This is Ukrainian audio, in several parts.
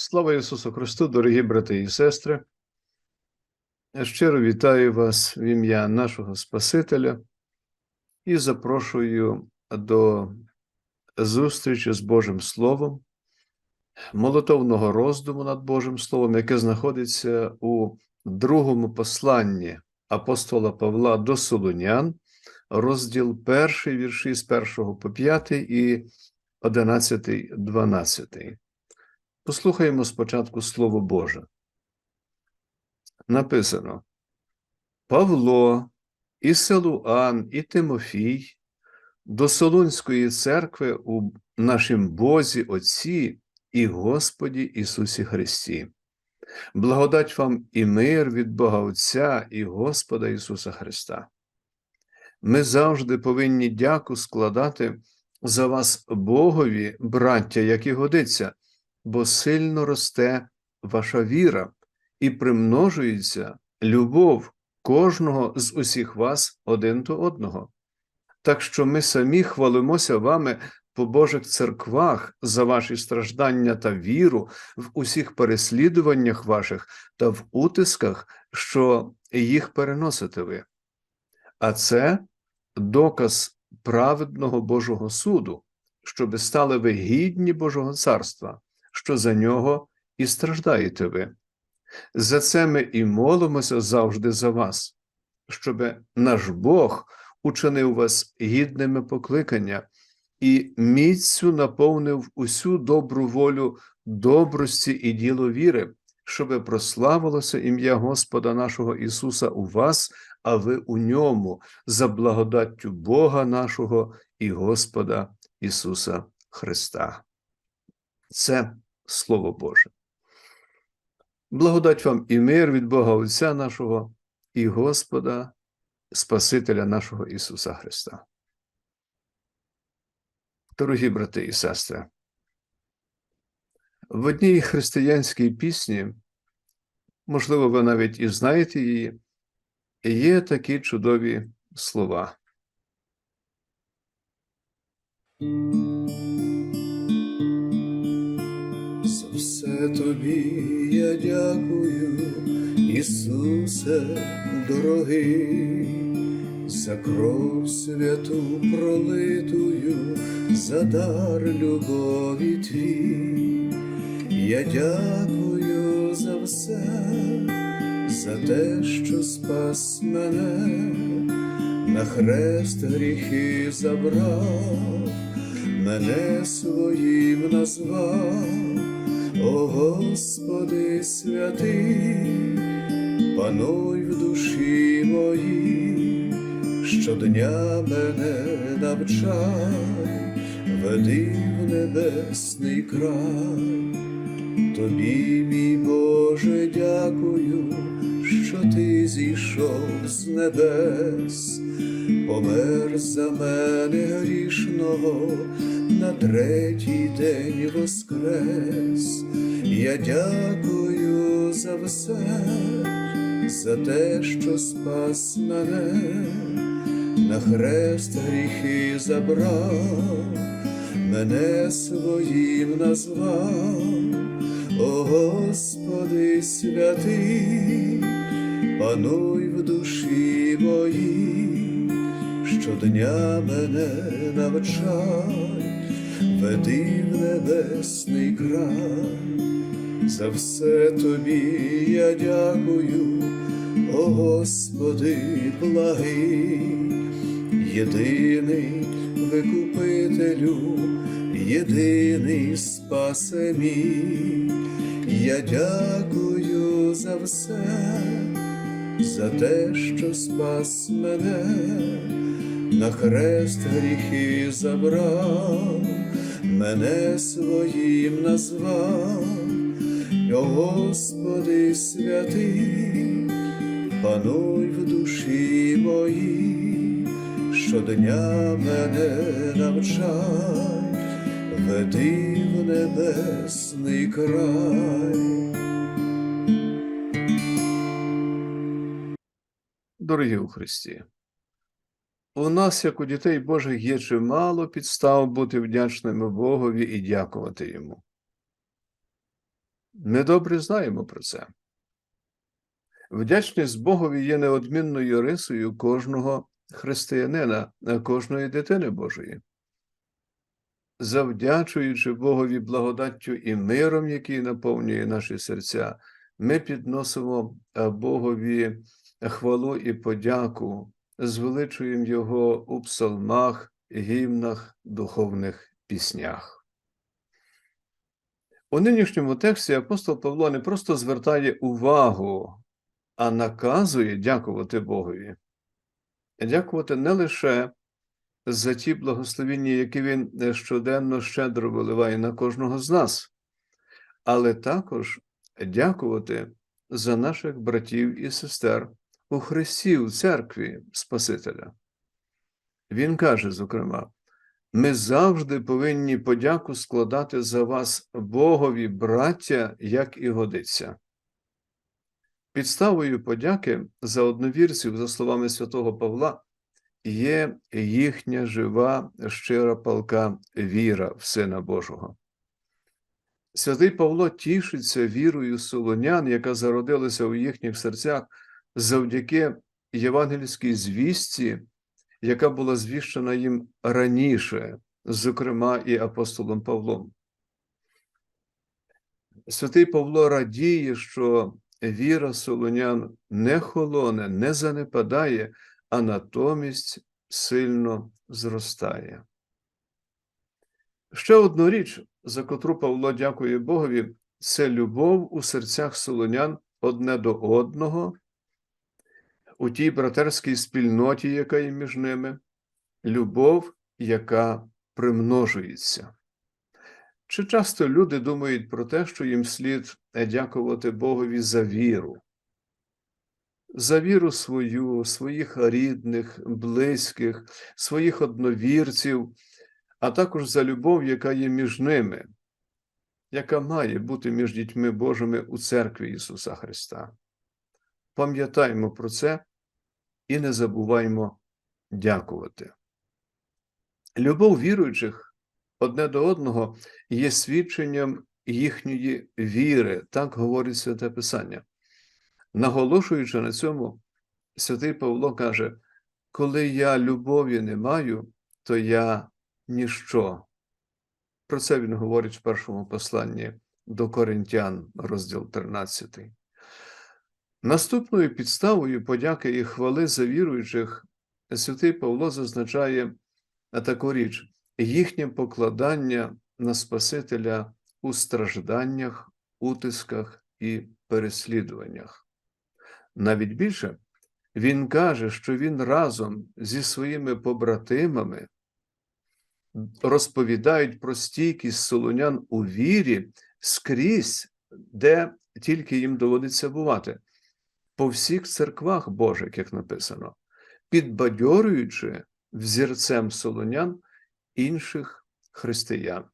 Слава Ісусу Христу, дорогі брати і сестри. Я щиро вітаю вас в ім'я нашого Спасителя і запрошую до зустрічі з Божим Словом, молитовного роздуму над Божим Словом, яке знаходиться у другому посланні апостола Павла до Солунян, розділ перший, вірші з 1 по 5 і 11, 12. Послухаємо спочатку Слово Боже. Написано: Павло, і Селуан, і Тимофій до Солунської церкви у нашім Бозі Отці і Господі Ісусі Христі. Благодать вам і мир від Бога Отця і Господа Ісуса Христа. Ми завжди повинні дяку складати за вас Богові, браття, як і годиться, бо сильно росте ваша віра і примножується любов кожного з усіх вас один до одного. Так що ми самі хвалимося вами по Божих церквах за ваші страждання та віру в усіх переслідуваннях ваших та в утисках, що їх переносите ви. А це доказ праведного Божого суду, щоби стали ви гідні Божого царства, що за нього і страждаєте ви. За це ми і молимося завжди за вас, щоби наш Бог учинив вас гідними покликання і міцю наповнив усю добру волю добрості і діло віри, щоби прославилося ім'я Господа нашого Ісуса у вас, а ви у ньому, за благодаттю Бога нашого і Господа Ісуса Христа. Це Слово Боже. Благодать вам і мир від Бога Отця нашого і Господа, Спасителя нашого Ісуса Христа. Дорогі брати і сестри, в одній християнській пісні, можливо, ви навіть і знаєте її, є такі чудові слова. Тобі я дякую, Ісусе дорогий, за кров святу пролитую, за дар любові твій. Я дякую за все, за те, що спас мене, на хрест гріхи забрав, мене своїм назвав. О Господи святий, пануй в душі моїй, щодня мене навчай, веди в небесний край, тобі, мій Боже, дякую, що ти зійшов з небес, помер за мене грішного на третій день воскрес. Я дякую за все, за те, що спас мене, на хрест гріхи забрав, мене своїм назвав, о Господи святий, пануй в душі моїй, щодня мене навчай веди в небесний край, за все тобі я дякую, о Господи, благий, єдиний викупителю, єдиний спасе мій, я дякую за все, за те, що спас мене, на хрест гріхи забрав мене своїм назвав, О Господи святий, пануй в душі моїй, щодня мене навчай, веди в небесний край. Дорогі у Христі, у нас, як у дітей Божих, є чимало підстав бути вдячними Богові і дякувати Йому. Ми добре знаємо про це. Вдячність Богові є неодмінною рисою кожного християнина, кожної дитини Божої. Завдячуючи Богові благодаттю і миром, який наповнює наші серця, ми підносимо Богові хвалу і подяку, звеличуємо Його у псалмах, гімнах, духовних піснях. У нинішньому тексті апостол Павло не просто звертає увагу, а наказує дякувати Богові. Дякувати не лише за ті благословіння, які він щоденно щедро виливає на кожного з нас, але також дякувати за наших братів і сестер у Христі, у церкві Спасителя. Він каже, зокрема, ми завжди повинні подяку складати за вас Богові, браття, як і годиться. Підставою подяки за одновірців, за словами святого Павла, є їхня жива, щира палка віра в Сина Божого. Святий Павло тішиться вірою солонян, яка зародилася у їхніх серцях завдяки євангельській звісті, яка була звіщена їм раніше, зокрема і апостолом Павлом. Святий Павло радіє, що віра солонян не холоне, не занепадає, а натомість сильно зростає. Ще одну річ, за котру Павло дякує Богові, це любов у серцях солонян одне до одного, у тій братерській спільноті, яка є між ними, любов, яка примножується. Чи часто люди думають про те, що їм слід дякувати Богові за віру? За віру свою, своїх рідних, близьких, своїх одновірців, а також за любов, яка є між ними, яка має бути між дітьми Божими у церкві Ісуса Христа. Пам'ятаймо про це і не забуваймо дякувати. Любов віруючих одне до одного є свідченням їхньої віри, так говорить Святе Писання. Наголошуючи на цьому, святий Павло каже: коли я любові не маю, то я ніщо. Про це він говорить в першому посланні до Коринтян, розділ 13. Наступною підставою подяки і хвали за віруючих святий Павло зазначає таку річ: їхнє покладання на Спасителя у стражданнях, утисках і переслідуваннях. Навіть більше, він каже, що він разом зі своїми побратимами розповідають про стійкість солонян у вірі скрізь, де тільки їм доводиться бувати, по всіх церквах Божих, як написано, підбадьорюючи взірцем солонян інших християн.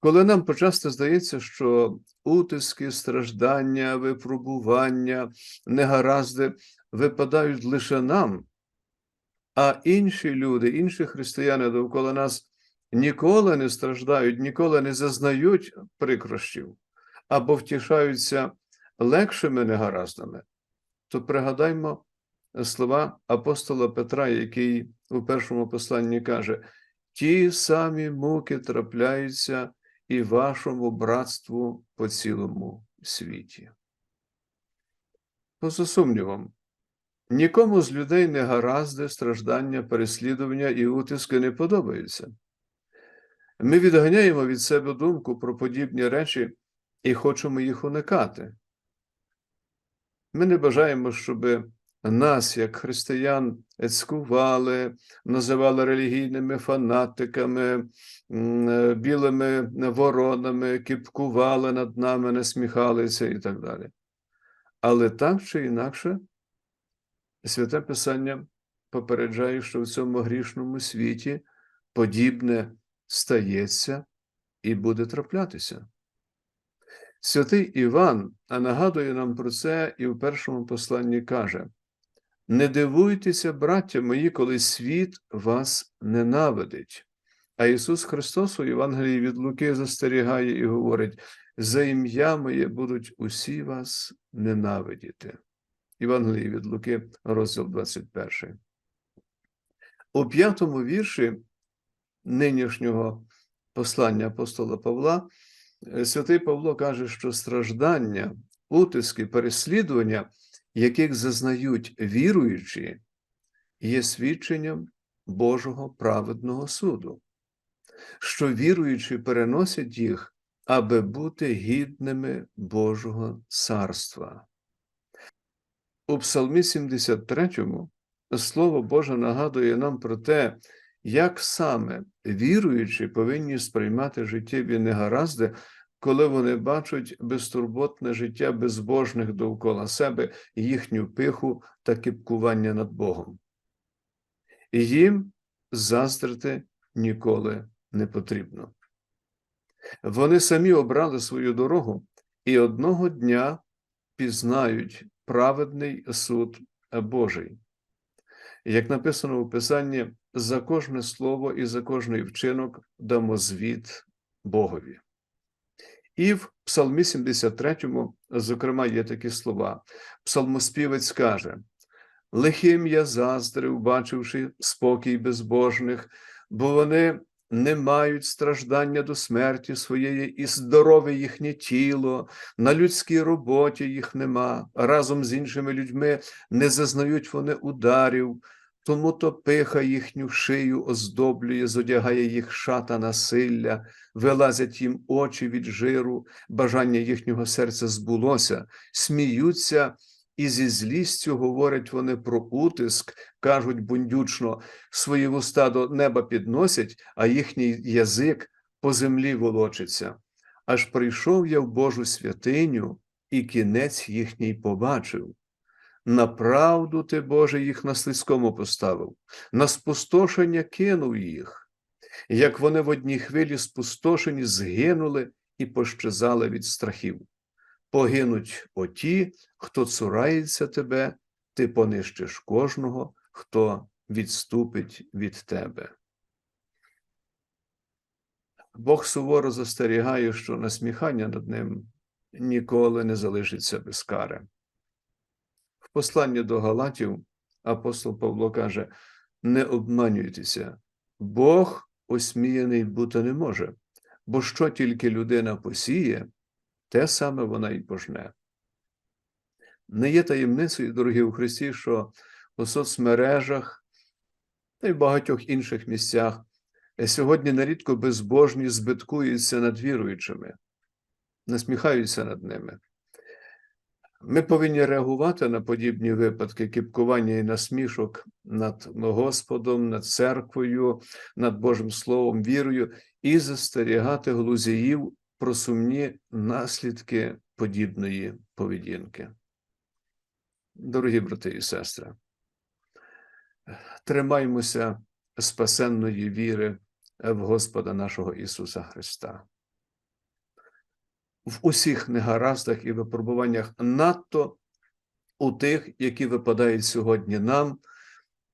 Коли нам почасто здається, що утиски, страждання, випробування, негаразди випадають лише нам, а інші люди, інші християни довкола нас ніколи не страждають, ніколи не зазнають прикрощів або втішаються легшими негараздами, то пригадаймо слова апостола Петра, який у першому посланні каже: ті самі муки трапляються і вашому братству по цілому світі. Поза сумнівом, нікому з людей не гаразди, страждання, переслідування і утиски не подобаються. Ми відганяємо від себе думку про подібні речі і хочемо їх уникати. Ми не бажаємо, щоб нас, як християн, цькували, називали релігійними фанатиками, білими воронами, кіпкували над нами, насміхалися і так далі. Але так чи інакше, Святе Писання попереджає, що в цьому грішному світі подібне стається і буде траплятися. Святий Іван а нагадує нам про це і в першому посланні каже: Не дивуйтеся, браття мої, коли світ вас ненавидить. А Ісус Христос у Євангелії від Луки застерігає і говорить: за ім'я моє будуть усі вас ненавидіти. Євангелії від Луки, розділ 21. У п'ятому вірші нинішнього послання апостола Павла, святий Павло каже, що страждання, утиски, переслідування, яких зазнають віруючі, є свідченням Божого праведного суду, що віруючі переносять їх, аби бути гідними Божого царства. У Псалмі 73 Слово Боже нагадує нам про те, як саме віруючі повинні сприймати життєві негаразди, коли вони бачать безтурботне життя безбожних довкола себе, їхню пиху та кипкування над Богом. Їм заздрити ніколи не потрібно. Вони самі обрали свою дорогу і одного дня пізнають праведний суд Божий. Як написано у Писанні, за кожне слово і за кожний вчинок дамо звіт Богові. І в Псалмі 73, зокрема, є такі слова. Псалмоспівець каже: Лихим я заздрив, бачивши спокій безбожних, бо вони не мають страждання до смерті своєї, і здорове їхнє тіло, на людській роботі їх нема, разом з іншими людьми не зазнають вони ударів, тому то пиха їхню шию оздоблює, зодягає їх шата насилля, вилазять їм очі від жиру, бажання їхнього серця збулося, сміються. І зі злістю говорять вони про утиск, кажуть бундючно, свої вуста до неба підносять, а їхній язик по землі волочиться. Аж прийшов я в Божу святиню, і кінець їхній побачив. Направду ти, Боже, їх на слизькому поставив, на спустошення кинув їх, як вони в одній хвилі спустошені, згинули і пощезали від страхів погинуть оті, хто цурається тебе, ти понищиш кожного, хто відступить від тебе. Бог суворо застерігає, що насміхання над ним ніколи не залишиться без кари. В посланні до Галатів апостол Павло каже: не обманюйтеся, Бог осміяний бути не може, бо що тільки людина посіє, те саме вона й пожне. Не є таємницею, дорогі у Христі, що у соцмережах та й в багатьох інших місцях сьогодні нарідко безбожні збиткуються над віруючими, насміхаються над ними. Ми повинні реагувати на подібні випадки кіпкування і насмішок над Господом, над церквою, над Божим Словом, вірою і застерігати глузіїв про сумні наслідки подібної поведінки. Дорогі брати і сестри, тримаймося спасенної віри в Господа нашого Ісуса Христа. В усіх негараздах і випробуваннях надто у тих, які випадають сьогодні нам,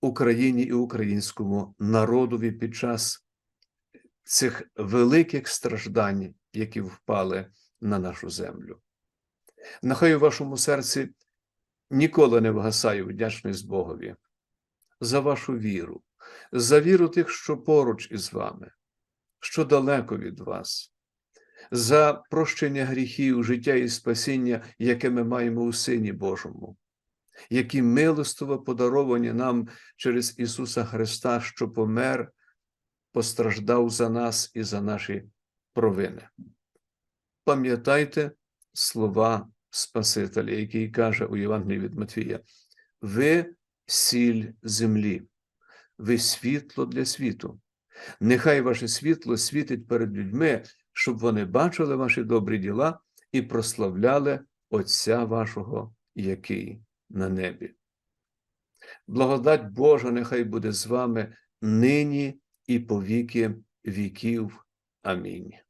Україні і українському народові під час цих великих страждань, які впали на нашу землю. Нехай у вашому серці ніколи не вгасає вдячність Богові за вашу віру, за віру тих, що поруч із вами, що далеко від вас, за прощення гріхів, життя і спасіння, яке ми маємо у Сині Божому, які милостиво подаровані нам через Ісуса Христа, що помер, постраждав за нас і за наші провини. Пам'ятайте слова Спасителя, який каже у Євангелії від Матвія: ви сіль землі, ви світло для світу. Нехай ваше світло світить перед людьми, щоб вони бачили ваші добрі діла і прославляли Отця вашого, який на небі. Благодать Божа нехай буде з вами нині і по віки віків. Амінь.